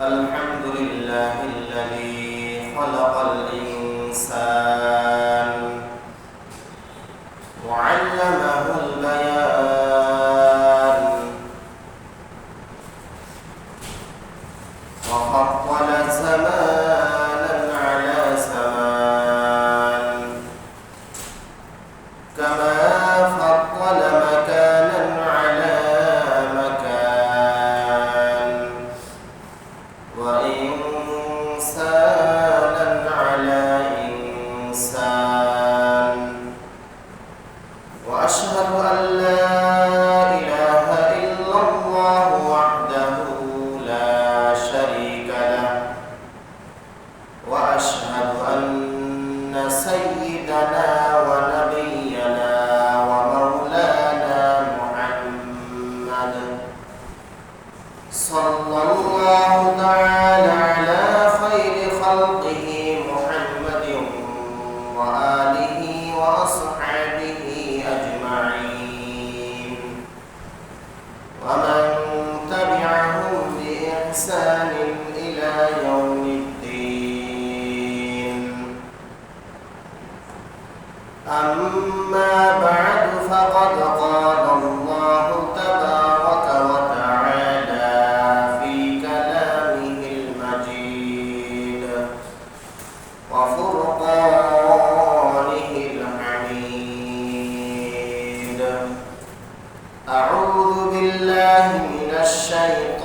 الحمد لله الذي خلق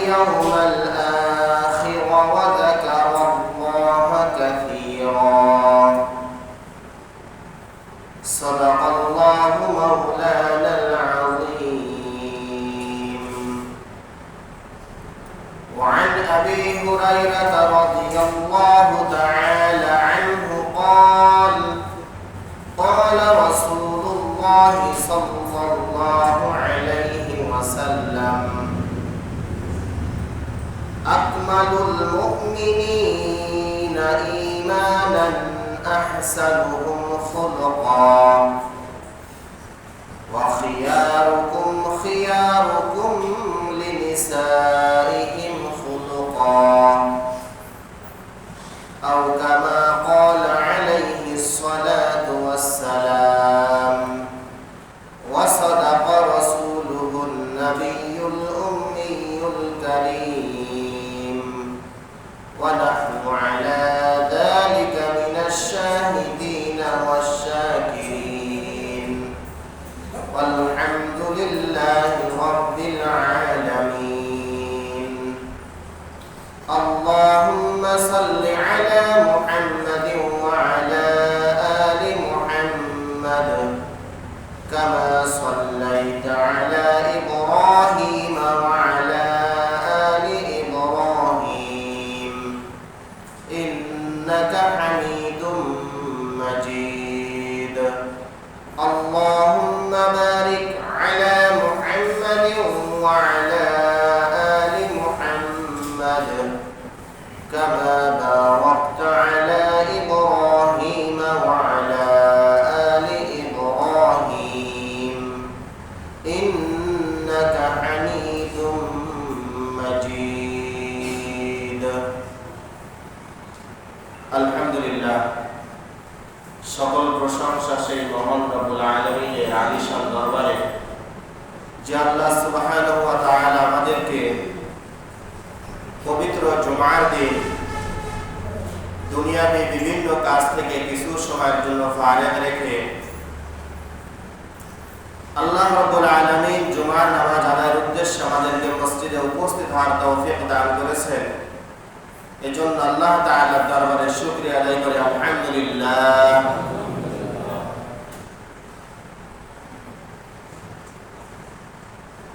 واليوم الآخر وذكر الله كثيرا. صدق الله مولانا العظيم. وعن أبي هريرة رضي الله تعالى عنه قال قال رسول الله صلى الله عليه وسلم أكمل المؤمنين إيمانا أحسنهم خلقا وخياركم خياركم لنسائهم خلقا কাজ থেকে কিছু সময়ের জন্য ফারেগ রেখে আল্লাহ রাব্বুল আলামিন জুমার নামাজ আদায়ের উদ্দেশ্যে আমাদেরকে মসজিদে উপস্থিত হওয়ার তৌফিক দান করেছেন। এজন্য আল্লাহ তাআলার দরবারে শুকরিয়া আদায় করে, আলহামদুলিল্লাহ।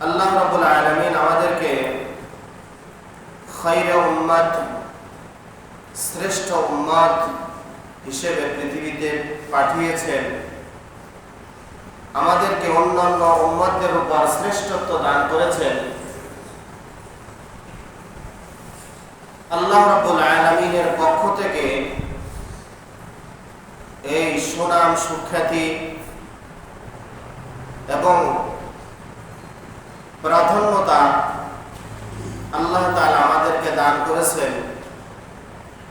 আল্লাহ রাব্বুল আলামিন আমাদেরকে খৈরে উম্মাদ শ্রেষ্ঠ উম্মাদ হিসেবে পৃথিবীতে পাঠিয়েছেন। আমাদেরকে অন্যান্য উম্মাদের উপর শ্রেষ্ঠত্ব দান করেছেন। আল্লাহ আলামিনের পক্ষ থেকে এই সুনাম, সুখ্যাতি এবং প্রাধান্যতা আল্লাহ তাআলা আমাদেরকে দান করেছেন।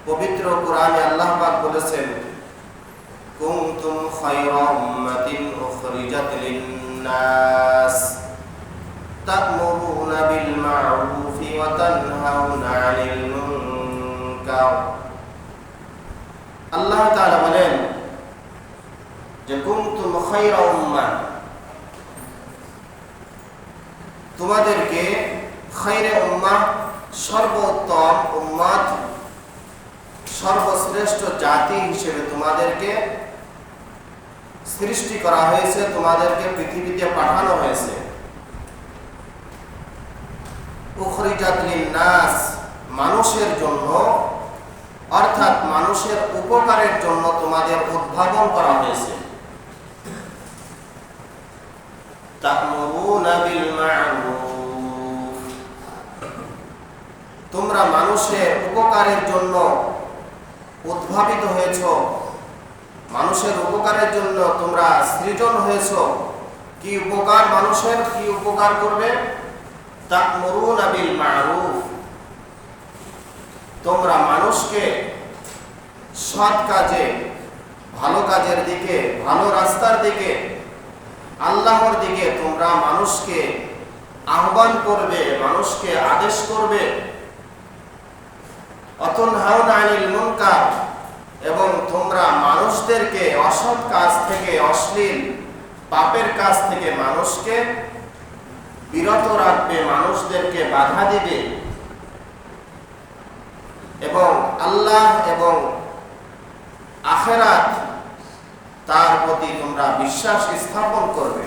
পবিত্র কোরআনে আল্লাহ পাক বলেছেন, কুনতুম খায়রা উম্মাতিন উখরিজাত লিন-নাস, তা'মুরুনা বিল মা'রুফি ওয়া তানহাউনা 'আনিল মুনকার। আল্লাহ তাআলা বলেন যে, কুনতুম খায়রা উম্মাহ, তোমাদেরকে খায়রে উম্মাহ সর্বোত্তম উম্মাত সর্বশ্রেষ্ঠ জাতি হিসেবে তোমাদেরকে সৃষ্টি করা হয়েছে, তোমাদেরকে পৃথিবীতে পাঠানো হয়েছে। নাস মানুষের জন্য, অর্থাৎ মানুষের উপকারের জন্য তোমাদের উদ্ভাবন করা হয়েছে। তোমরা মানুষের উপকারের জন্য উদ্ভাবিত হয়েছ। মানুষের উপকারের জন্য তোমরা সৃজন হয়েছ। কি উপকার মানুষের, কি উপকার করবে? তা'মুরুনা বিল মা'রুফ। তোমরা মানুষকে সৎ কাজে, ভালো কাজের দিকে, ভালো রাস্তার দিকে, আল্লাহর দিকে তোমরা মানুষকে আহ্বান করবে, মানুষকে আদেশ করবে। এবং তোমরা মানুষদেরকে অসৎ কাজ থেকে অশ্লীল পাপের কাজ থেকে মানুষকে বিরত রাখবে, মানুষদেরকে বাধা দিবে। এবং আল্লাহ এবং আখেরাত তার প্রতি তোমরা বিশ্বাস স্থাপন করবে।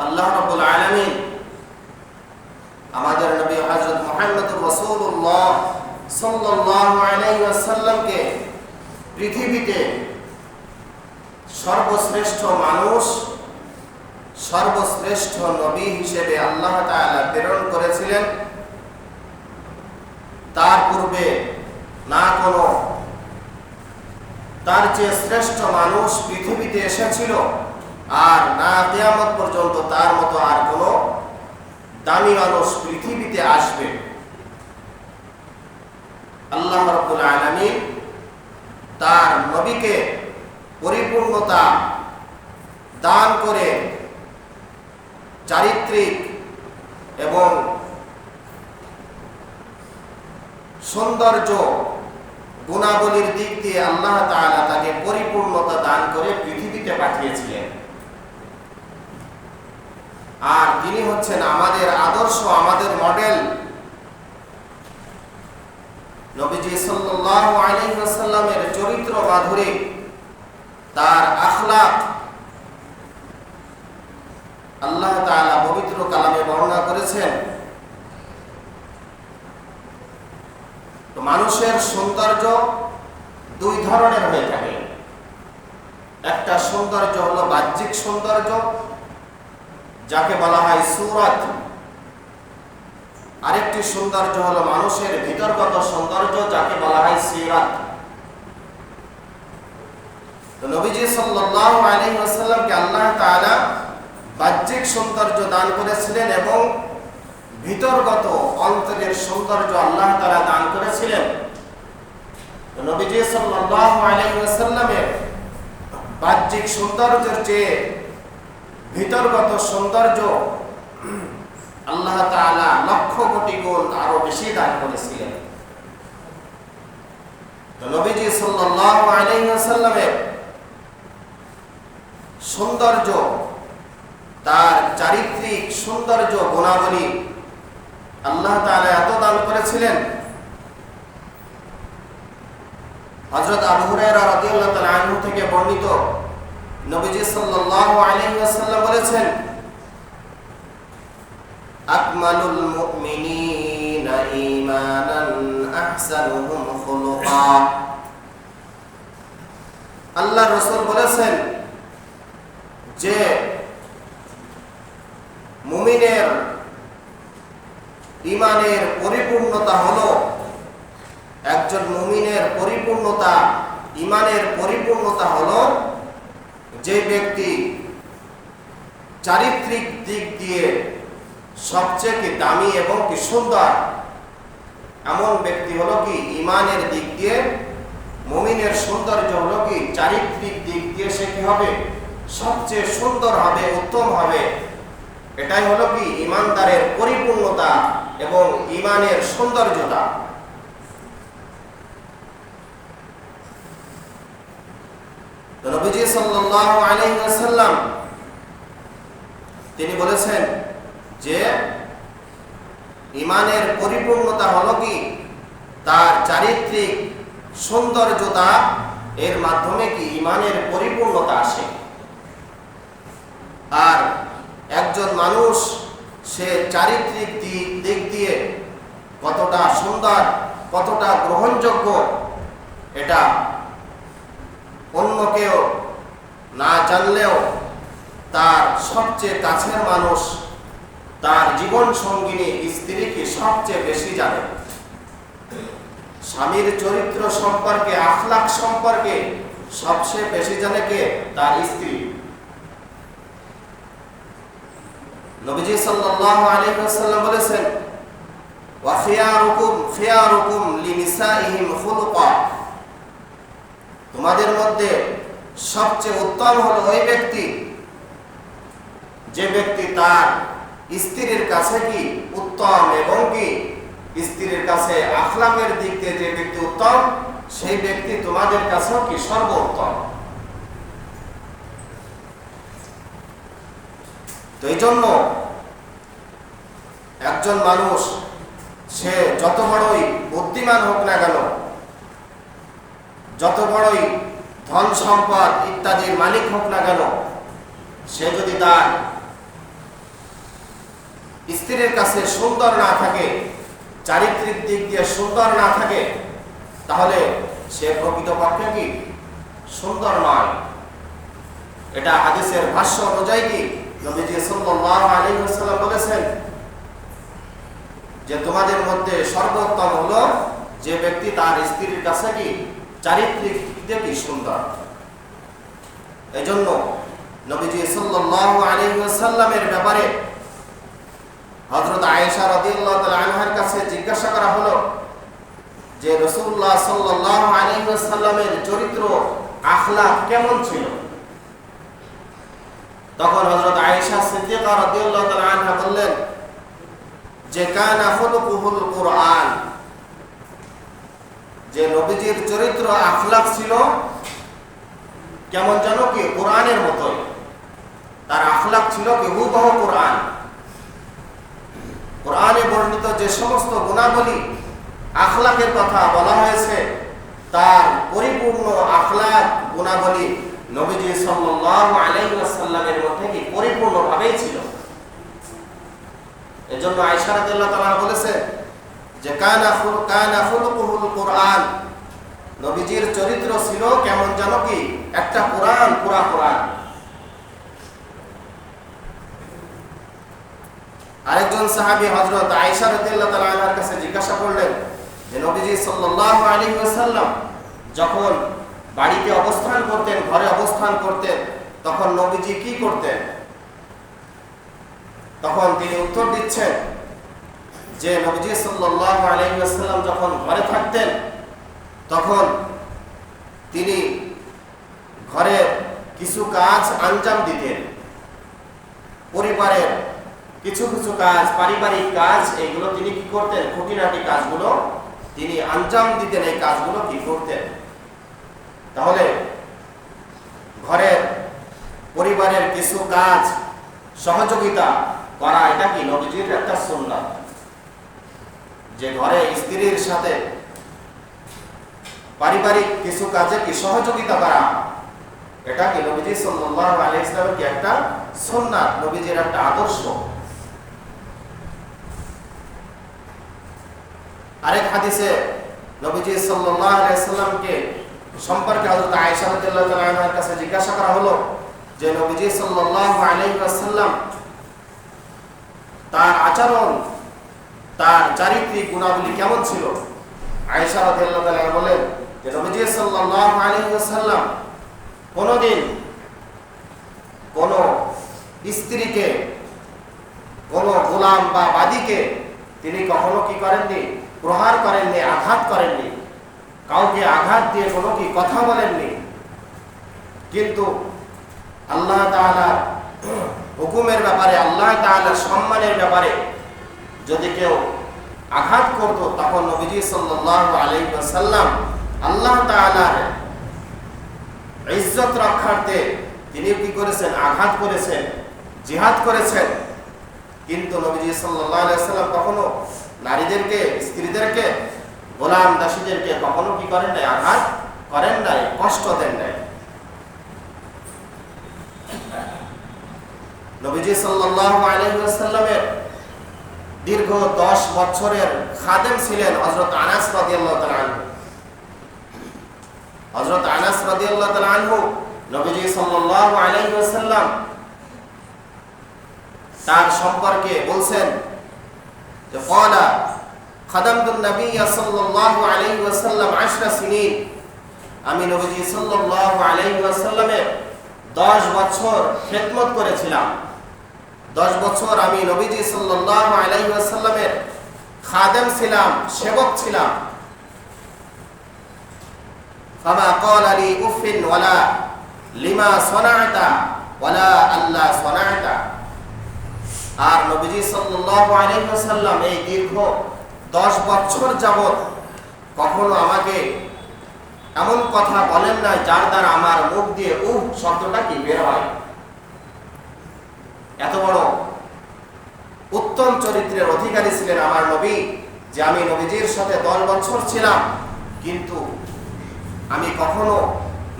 আল্লাহ রাব্বুল আলামিন আমাদের নবী হযরত মুহাম্মদ রাসূলুল্লাহ ওয়াসাল্লামকে পৃথিবীতে সর্বশ্রেষ্ঠ মানুষ, সর্বশ্রেষ্ঠ নবী হিসেবে আল্লাহ প্রেরণ করেছিলেন। তার পূর্বে না কোনো, তার যে শ্রেষ্ঠ মানুষ পৃথিবীতে এসেছিল আর না কেয়ামত পর্যন্ত তার মতো আর কোনো দামি মানুষ পৃথিবীতে আসবে। আল্লাহ রাব্বুল আলামিন তার নবীকে পরিপূর্ণতা দান করে চারিত্রিক এবং সৌন্দর্য গুণাবলীর দিক দিয়ে আল্লাহ তাআলা তাকে পরিপূর্ণতা দান করে পৃথিবীতে পাঠিয়েছিলেন। আর তিনি হচ্ছেন আমাদের আদর্শ, আমাদের মডেল নবীজি সাল্লাল্লাহু আলাইহি ওয়াসাল্লামের চরিত্র মাধুরী, তার আখলাক আল্লাহ তাআলা পবিত্র কালামে বর্ণনা করেছেন। তো মানুষের সৌন্দর্য দুই ধরনের হয়ে থাকে। একটা সৌন্দর্য হলো বাহ্যিক সৌন্দর্য, যাকে বলা হয় সুরত। আরেকটি সৌন্দর্য হলো মানুষের ভিতরগত সৌন্দর্য যাকে বলা হয় সিরাত। নবীজি সাল্লাল্লাহু আলাইহি ওয়াসাল্লামকে আল্লাহ তাআলা বাহ্যিক সৌন্দর্য দান করেছিলেন এবং ভিতরগত অন্তরের সৌন্দর্য আল্লাহ তাআলা দান করেছিলেন। নবীজি সাল্লাল্লাহু আলাইহি ওয়াসাল্লামের বাহ্যিক সৌন্দর্যের চেয়ে ভিতরগত সৌন্দর্য আল্লাহ তাআলা লক্ষ কোটি গুণ আরও বেশি দান করেছিলেন। তো নবীজি সৌন্দর্য, তার চারিত্রিক সৌন্দর্য গুণাবলী আল্লাহ তাআলা এত দান করেছিলেন। হযরত আবু থেকে বর্ণিত নবীজি সাল্লাল্লাহু আলাইহি ওয়াসাল্লাম বলেছেন আকমালুল মুমিনিনা ঈমানান আহসানুহুম খুলুকা। আল্লাহ রাসূল বলেছেন যে মুমিনের ইমানের পরিপূর্ণতা হলো একজন মুমিনের পরিপূর্ণতা ইমানের পরিপূর্ণতা হলো যে ব্যক্তি চারিত্রিক দিক দিয়ে সবচেয়ে কি দামি এবং কি সুন্দর? এমন ব্যক্তি হলো কি ইমানের দিক দিয়ে, মমিনের সৌন্দর্য হলো কি চারিত্রিক দিক দিয়ে সে কি হবে? সবচেয়ে সুন্দর হবে, উত্তম হবে। এটাই হলো কি ইমানদারের পরিপূর্ণতা এবং ইমানের সৌন্দর্যতা। আলাইহি তিনি বলেছেন যে ইমানের পরিপূর্ণতা হলো কি? তার চারিত্রিক সৌন্দর্যতা, এর মাধ্যমে কি ইমানের পরিপূর্ণতা আসে। আর একজন মানুষ, সে চারিত্রিক দিক দিক দিয়ে কতটা সুন্দর, কতটা গ্রহণযোগ্য, এটা অন্য কেউ না জানলেও তার সবচেয়ে কাছের মানুষ তার জীবন সঙ্গিনী স্ত্রীকে সবচেয়ে বেশি জানে। স্বামীর চরিত্র সম্পর্কে আখলাক সম্পর্কে সবচেয়ে বেশি জানে কে? তার স্ত্রী। তোমাদের মধ্যে সবচেয়ে উত্তম হলো ওই ব্যক্তি, যে ব্যক্তি তার স্ত্রীর কাছে কি উত্তম এবং কি স্ত্রীর কাছে আখলাকের দিক দিয়ে যে ব্যক্তি উত্তম, সেই ব্যক্তি তোমাদের কাছেও কি সর্বোত্তম? তো এই জন্য একজন মানুষ, সে যত বড়ই বুদ্ধিমান হোক না কেন, যত বড়ই ধন সম্পদ ইত্যাদির মালিক হোক না কেন, সে যদি তার স্ত্রীর কাছে সুন্দর না থাকে, চারিত্রিক দিক দিয়ে সুন্দর না থাকে, তাহলে সে প্রকৃতপক্ষে কি? সুন্দর নয়। এটা হাদিসের ভাষ্য অনুযায়ী কি? নবীজি সাল্লাল্লাহু বলেছেন যে তোমাদের মধ্যে সর্বোত্তম হলো যে ব্যক্তি তার স্ত্রীর কাছে কি? চারিত্রিক কি সুন্দর। এজন্য নবীজি সাল্লাল্লাহু আলাইহি ওয়াসাল্লামের ব্যাপারে হযরত আয়েশা রাদিয়াল্লাহু তাআলা আনহার কাছে জিজ্ঞাসা করা হলো যে চরিত্র আখলাক কেমন ছিল? তখন হযরত আয়েশা সিদ্দিকা রাদিয়াল্লাহু তাআলা আনহা বললেন, যে কুরআন, যে নবীজির চরিত্র আখলাক ছিল কেমন যেন কি? কোরআনের মতোই। তার আখলাক ছিল কি? হুবহু কোরআন। কোরআনে বর্ণিত যে সমস্ত গুণাবলী আখলাকের কথা বলা হয়েছে, তার পরিপূর্ণ আখলাক গুণাবলী নবীজি ওয়াসাল্লামের মধ্যে কি পরিপূর্ণভাবেই ছিল? এজন্য আয়েশা রাদিয়াল্লাহু তাআলা বলেছে যে, কানা খুল কানা খুলুকুহুল কোরআন। নবীজির চরিত্র ছিল কেমন যেন কি? একটা কোরআন, পুরা কোরআন। আরেকজন সাহাবী হযরত আয়েশা রাদিয়াল্লাহু তাআলা আনহার কাছে জিজ্ঞাসা করলেন যে নবীজি সাল্লাল্লাহু আলাইহি ওয়াসাল্লাম, যখন বাড়িতে অবস্থান করতেন, ঘরে অবস্থান করতেন, তখন নবীজি কি করতেন? তখন তিনি উত্তর দিচ্ছেন যে, নবীজি সাল্লাল্লাহু আলাইহি ওয়াসাল্লাম যখন ঘরে থাকতেন, তখন তিনি ঘরে কিছু কাজ আঞ্জাম দিতেন। পরিবারের কিছু কিছু কাজ, পারিবারিক কাজ, এগুলো তিনি কি করতেন? খুঁটিনাটি কাজগুলো তিনি আঞ্জাম দিতেন, এই কাজগুলো কি করতেন? তাহলে ঘরের পরিবারের কিছু কাজ, সহযোগিতা করা, এটা কি নবীজির একটা সুন্নাত? যে ঘরে স্ত্রীর সাথে পারিবারিক কিছু কাজে কি সহযোগিতা করা, এটা কি নবীজি সাল্লাল্লাহু আলাইহি ইসলামের কি একটা সুন্নাত, নবীজির একটা আদর্শ? আরেক হাদিসে নবীজি সাল্লামকে সম্পর্কে হযরত আয়েশা রাদিয়াল্লাহু তাআলা আনহার কাছে জিজ্ঞাসা করা হলো যে নবীজি সাল্লাল্লাহু আলাইহি ওয়াসাল্লাম তার আচরণ, তার চারিত্রিক গুণাবলী কেমন ছিল? আয়েশা রাদিয়াল্লাহু তাআলা বলেন যে নবীজি সাল্লাল্লাহু আলাইহি ওয়াসাল্লাম কোনোদিন কোন স্ত্রীকে, কোন গোলাম বা বাদীকে তিনি কখনো কি করেননি? প্রহার করেননি, আঘাত করেননি। কাউকে আঘাত দিয়ে কোনো কি কথা বলেননি। কিন্তু আল্লাহ তাআলা হুকুমের ব্যাপারে, আল্লাহ তাআলার সম্মানের ব্যাপারে যদি কেউ আঘাত করত, তখন নবীজি সাল্লাল্লাহু আলাইহি ওয়াসাল্লাম আল্লাহ তাআলার ইজ্জত রক্ষার্থে তিনি কি করেছেন? আঘাত করেছেন, জিহাদ করেছেন। কিন্তু নবীজি সাল্লাল্লাহু আলাইহি ওয়াসাল্লাম কখনো নারীদেরকে, স্ত্রীদেরকে, গোলাম দাসীদেরকে কখনো কি করেন নাই, আঘাত করেন নাই, কষ্ট দেন নাই? নবীজি দীর্ঘ 10 বছরের খাদেম ছিলেন হযরত আনাস রাদিয়াল্লাহু আনাস নবীজি তার সম্পর্কে বলছেন যে ক্বালা খাদামতু নবী সাল্লাল্লাহু আলাইহি ওয়াসাল্লাম 10 সিনিন। আমি নবীজি সাল্লাল্লাহু আলাইহি ওয়াসাল্লামের 10 বছর খেদমত করেছিলাম। 10 বছর আমি নবীজি সাল্লাল্লাহু আলাইহি ওয়াসাল্লামের খাদেম ছিলাম, সেবক ছিলাম। ফামা ক্বালা লি উফিন ওয়ালা লিমা সনাআতা ওয়ালা আল্লাহ সনাআতা। আর নবীজি সাল্লাল্লাহু আলাইহি ওয়াসাল্লাম এই দীর্ঘ 10 বছর যাবত কখনো আমাকে এমন কথা বলেন না যার দ্বারা আমার মুখ দিয়ে উহ শব্দটা কি বের হয়? এত বড় উত্তম চরিত্রের অধিকারী ছিলেন আমার নবী যে আমি নবীজির সাথে দশ বছর ছিলাম। কিন্তু আমি কখনো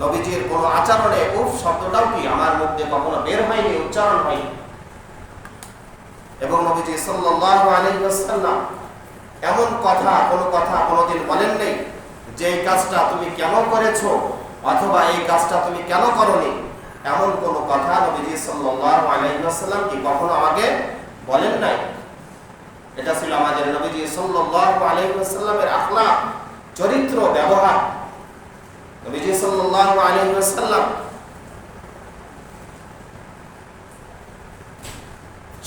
নবীজির কোনো আচরণে উফ শব্দটাও কি আমার মুখ দিয়ে কখনো বের হয়নি, উচ্চারণ হয়নি? এবং নবীজি সাল্লাল্লাহু আলাইহি ওয়াসাল্লাম এমন কথা কোনো কথা কোনোদিন বলেন নেই যে এই কাজটা তুমি কেন করেছ অথবা এই কাজটা তুমি কেন করনি। এমন কোন কথা নবীজি সাল্লাল্লাহু আলাইহি ওয়াসাল্লাম কি কখনো আমাকে বলেন নাই? এটা ছিল আমাদের নবীজি সাল্লাল্লাহু আলাইহি ওয়াসাল্লামের আখলাক চরিত্র, ব্যবহার। নবীজি সাল্লাল্লাহু আলাইহি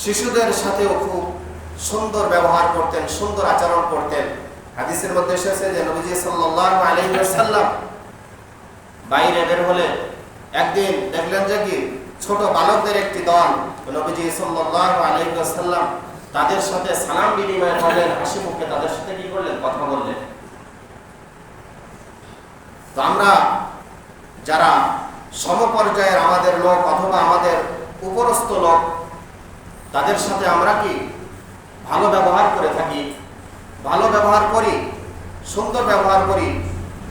শিশুদের সাথেও খুব সুন্দর ব্যবহার করতেন, সুন্দর আচরণ করতেন। হাদিসের মধ্যে এসেছে যে নবীজি সাল্লাল্লাহু আলাইহি ওয়াসাল্লাম বাইরে বের হলে একদিন দেখলেন যে কি ছোট বালকদের একটি দল, নবীজি সাল্লাল্লাহু আলাইহি ওয়াসাল্লাম তাদের সাথে সালাম বিনিময় করলেন, হাসি মুখে তাদের সাথে কি করলেন? কথা বললেন। তো আমরা যারা সমপর্যায়ের আমাদের লোক অথবা আমাদের উপরস্থ লোক তাদের সাথে আমরা কি ভালো ব্যবহার করে থাকি? ভালো ব্যবহার করি, সুন্দর ব্যবহার করি?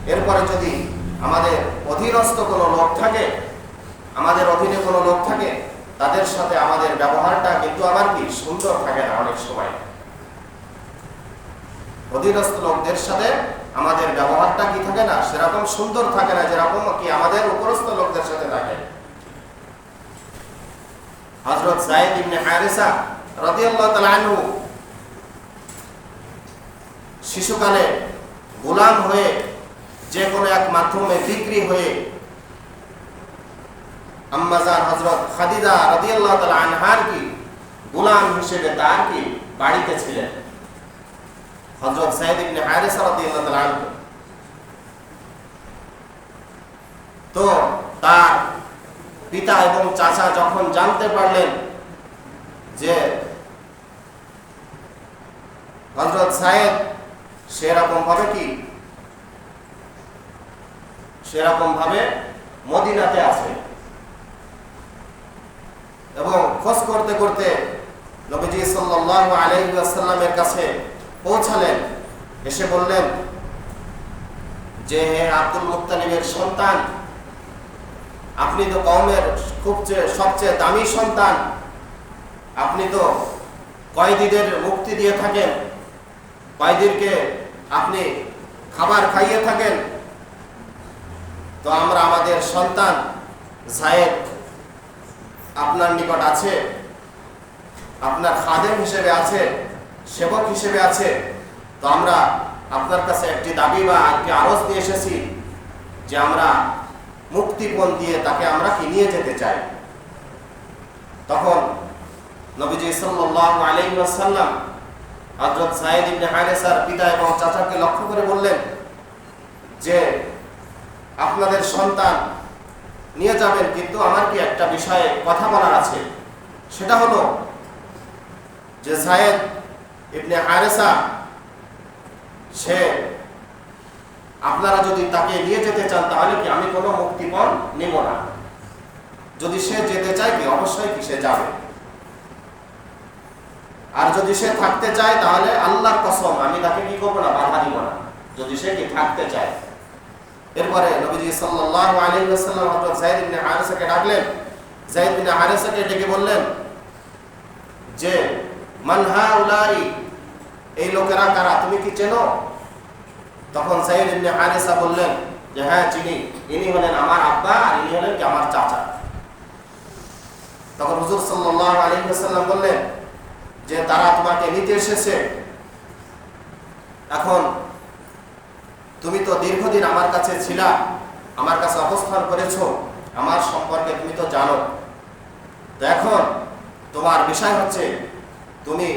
এরপরে যদি আমাদের অধীনস্থ কোনো লোক থাকে, আমাদের অধীনে কোনো লোক থাকে, তাদের সাথে আমাদের ব্যবহারটা কিন্তু আবার কি সুন্দর থাকে না অনেক সময়। অধীনস্থ লোকদের সাথে আমাদের ব্যবহারটা কি থাকে না? সেরকম সুন্দর থাকে না যেরকম কি আমাদের উপরস্থ লোকদের সাথে থাকে। হযরত সাইদ ইবনে হারিসা রাদিয়াল্লাহু তাআলা আনহু শিশুকালে গোলাম হয়ে যে কোনো এক মাধ্যমে বিক্রি হয়ে আম্মাজান হযরত খাদিজা রাদিয়াল্লাহু তাআলা আনহার কি? গোলাম হিসেবে তার কি? বাড়িতে ছিলেন। হযরত সাইদ ইবনে হারিসা রাদিয়াল্লাহু তাআলা আনহু। তো তার পিতা এবং চাচা যখন জানতে পারলেন যে হজরত সাহেব সেরকম ভাবে কি? সেরকম ভাবে মদিনাতে আছে। এবং খোঁজ করতে করতে নবীজি সাল্লাল্লাহু আলাইহি ওয়াসাল্লামের কাছে পৌঁছালেন। এসে বললেন যে, হে আব্দুল মুত্তালিবের সন্তান আপনি তো কওমের খুব সবচেয়ে দামি সন্তান। আপনি তো কয়েদিদের মুক্তি দিয়ে থাকেন। কয়েদিরকে আপনি খাবার খাইয়ে থাকেন। তো আমরা আমাদের সন্তান জায়েদ আপনার নিকট আছে, আপনার খাদেম হিসেবে আছে, সেবক হিসেবে আছে। তো আমরা আপনার কাছে একটি দাবি বা একটি আরজ নিয়ে এসেছি যে আমরা মুক্তিপণ দিয়ে তাকে আমরা কি নিয়ে যেতে চাই। তখন নবীজি হযরত ইবনে হারেসার পিতা এবং চাচাকে লক্ষ্য করে বললেন যে, আপনাদের সন্তান নিয়ে যাবেন, কিন্তু আমার কি একটা বিষয়ে কথা বলার আছে? সেটা হলো যে সাইদ ইবনে হারেসা, সে আপনারা যদি তাকে নিয়ে যেতে চান, তাহলে কি আমি কোনো মুক্তিপণ নেব না? যদি সে যেতে চায় কি? অবশ্যই কি সে যাবে। আর যদি সে থাকতে চায়, তাহলে আল্লাহর কসম, আমি তাকে কি করব না? বাধা দিব না। যদি সে কি থাকতে চায়। এরপরে নবীজি সাল্লাল্লাহু আলাইহি ওয়াসাল্লাম হযরত যায়েদ ইবনে হারিসাকে ডাকলেন। যায়েদ ইবনে হারিসাকে ডেকে বললেন, যে, মান হাউলাই, এই লোকেরা কারা? তুমি কি চেনো? তখন সাইদ ইবনে হারিসা বললেন যে হ্যাঁ চিনি ইনি হলেন আমার আব্বা আর ইনি হলেন কি আমার চাচা? তখন হুজুর সাল্লাল্লাহু আলাইহি ওয়াসাল্লাম বললেন যে, তারা তোমাকে নিতে এসেছে। এখন তুমি তো দীর্ঘদিন আমার কাছে ছিলা, আমার কাছে অবস্থান করেছ, আমার সম্পর্কে তুমি তো জানো। তো এখন তোমার বিষয় হচ্ছে, তুমি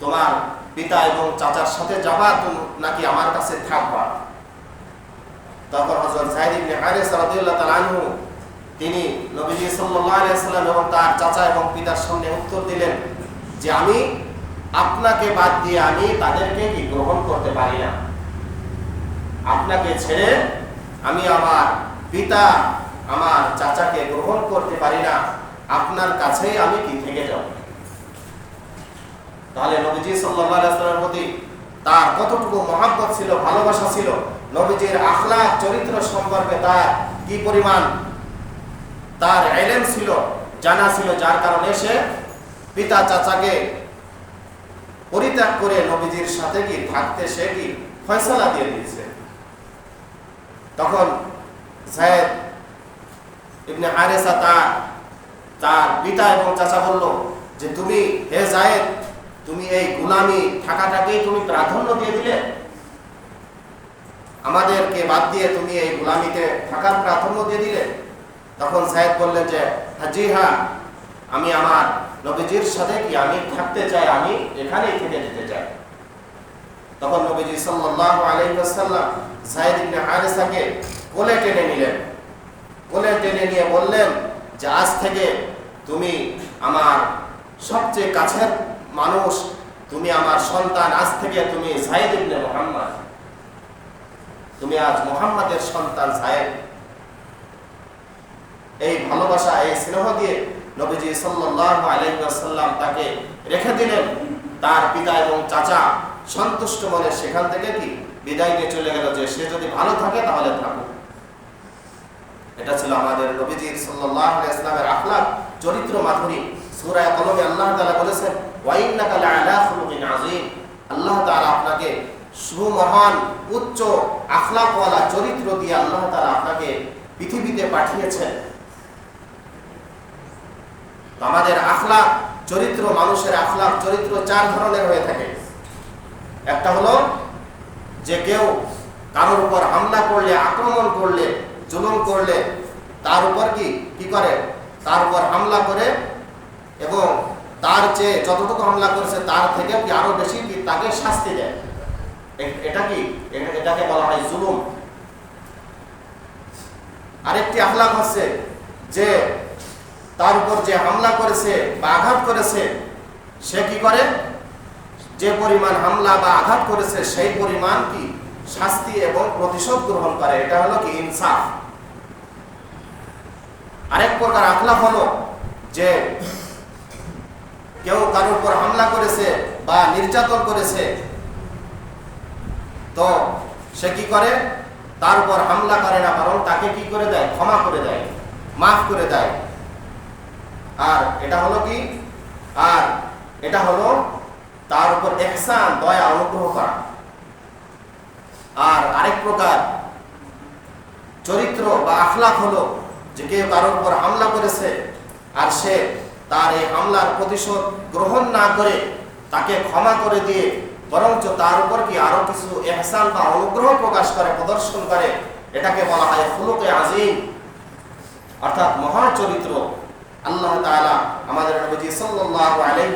তোমার পিতা এবং চাচার সাথে যাবা নাকি আমার কাছে থাকবা? তখন হযরত যায়েদ ইবনে হারিস রাদিয়াল্লাহু তাআলা আনহু, তিনি নবীজি সাল্লাল্লাহু আলাইহি সাল্লাম এবং তার চাচা এবং পিতার সামনে উত্তর দিলেন যে আমি আপনাকে বাদ দিয়ে আমি তাদেরকে কি গ্রহণ করতে পারি না। আপনাকে ছেড়ে আমি আমার পিতা, আমার চাচাকে গ্রহণ করতে পারি না। আপনার কাছেই আমি কি থেকে যাব? তাহলে নবীজি সাল্লাল্লাহু প্রতি তার কতটুকু মহাব্বত ছিল, ভালোবাসা ছিল, নবীজির আখলাক চরিত্র সম্পর্কে তার কি পরিমাণ তার এলেম ছিল, জানা ছিল, যার কারণে সে পিতা চাচাকে পরিত্যাগ করে নবীজির সাথে কি থাকতে সে কি ফয়সালা দিয়ে দিয়েছে। তখন জায়েদ ইবনে হারেসা তার তার পিতা এবং চাচা বলল যে, তুমি হে জায়েদ তুমি এই গুলামি থাকাটাকেই তুমি প্রাধান্য দিয়ে দিলে? আমাদেরকে বাদ দিয়ে তুমি এই গুলামিতে থাকার প্রাধান্য দিয়ে দিলে? তখন সাহেব বললেন যে হ্যাঁ জি হ্যাঁ আমি আমার নবীজির সাথে কি আমি থাকতে চাই? আমি এখানেই থেকে যেতে চাই। তখন নবীজি সাল্লাল্লাহু আলাইহি ওয়াসাল্লাম যায়েদ ইবনে হারিসাকে কোলে টেনে নিলেন। কোলে টেনে নিয়ে বললেন যে, আজ থেকে তুমি আমার সবচেয়ে কাছের মানুষ, তুমি আমার সন্তান, আজ থেকে তুমি ইবনে মুহাম্মদ। তুমি আজ মুহাম্মাদের সন্তান যায়েদ এই ভালোবাসা, এই স্নেহ দিয়ে নবীজি সাল্লাল্লাহু আলাইহি তাকে রেখে দিলেন। তার পিতা এবং চাচা সন্তুষ্ট মনে সেখান থেকে কি বিদায় নিয়ে চলে গেল যে সে যদি ভালো থাকে তাহলে থাকুক। এটা ছিল আমাদের নবীজির আলাইহি ইসলামের আখলাক চরিত্র মাধুরী। সূরা কলমে আল্লাহ তাআলা বলেছেন ওয়া ইন্নাকা লাআলা খুলুকিন আযীম। আল্লাহ তাআলা আপনাকে সুমহান, উচ্চ আখলাকওয়ালা চরিত্র দিয়ে আল্লাহ তাআলা আপনাকে পৃথিবীতে পাঠিয়েছেন। আমাদের আখলাক চরিত্র, মানুষের আখলাক চরিত্র চার ধরনের হয়ে থাকে। একটা হলো যে কেউ কারোর উপর হামলা করলে, আক্রমণ করলে, জুলুম করলে, তার উপর কি? কি করে? তার উপর হামলা করে এবং তার চেয়ে যতটুকু হামলা করেছে, তার থেকে কি আরও বেশি কি তাকে শাস্তি দেয়? এটা কি? এটাকে বলা হয় জুলুম। আরেকটি আখলাক হচ্ছে যে, তার উপর যে হামলা করেছে বা আঘাত করেছে, সে কি করে? যে পরিমাণ হামলা বা আঘাত করেছে, সেই পরিমাণ কি? শাস্তি এবং প্রতিশোধ গ্রহণ করে। এটা হলো কি? ইনসাফ। আরেক প্রকার আখলাক হলো যে কেউ কারোর উপর হামলা করেছে বা নির্যাতন করেছে, তো সে কি করে? তার উপর হামলা করে না কারণ তাকে কি করে দেয়? ক্ষমা করে দেয়, মাফ করে দেয়। আর এটা হলো কি? আর এটা হলো তার উপর এহসান, দয়া, অনুগ্রহ করা। আর আরেক প্রকার চরিত্র বা আখলাক হলো যে কেউ কারোর উপর হামলা করেছে আর সে তার এই হামলার প্রতিশোধ গ্রহণ না করে তাকে ক্ষমা করে দিয়ে বরঞ্চ তার উপর কি আরও কিছু এহসান বা অনুগ্রহ প্রকাশ করে, প্রদর্শন করে, এটাকে বলা হয় ফুলকে আজিম। অর্থাৎ মহান চরিত্র আল্লাহ তাআলা আমাদের নবীজি সাল্লাল্লাহু আলাইহি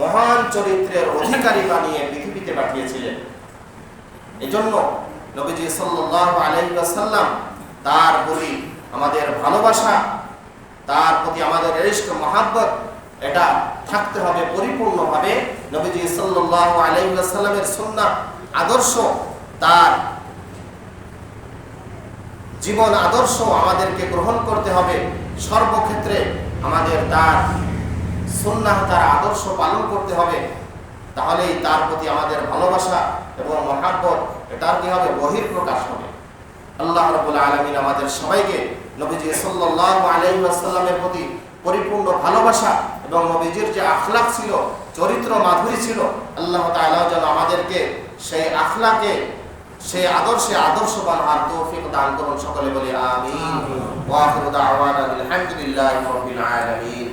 মহান চরিত্রের অধিকারী বানিয়ে পৃথিবীতে পাঠিয়েছিলেন। এজন্য নবীজি সাল্লাল্লাহু আলাইহি তার বলি আমাদের ভালোবাসা তার প্রতি আমাদের ইশক, মহাব্বত, এটা থাকতে হবে পরিপূর্ণভাবে। নবীজি সাল্লাল্লাহু আলাইহি ওয়াসাল্লামের সুন্নাহ আদর্শ, তার জীবন আদর্শ আমাদেরকে গ্রহণ করতে হবে। সর্বক্ষেত্রে আমাদের তার সুন্নাহ, তার আদর্শ পালন করতে হবে। তাহলেই তার প্রতি আমাদের ভালোবাসা এবং মহাব্বত, এটার কি হবে? বহির প্রকাশ হবে। আল্লাহ রাব্বুল আলামিন আমাদের সবাইকে নবীজি প্রতি পরিপূর্ণ ভালোবাসা এবং নবীজির যে আখলাক ছিল চরিত্র মাধুরী ছিল আল্লাহ তালা যেন আমাদেরকে সেই আখলাকে সেই আদর্শে আদর্শবান আর তৌফিক দান করুন সকলে বলি আমিন। আলহামদুলিল্লাহি আলামিন।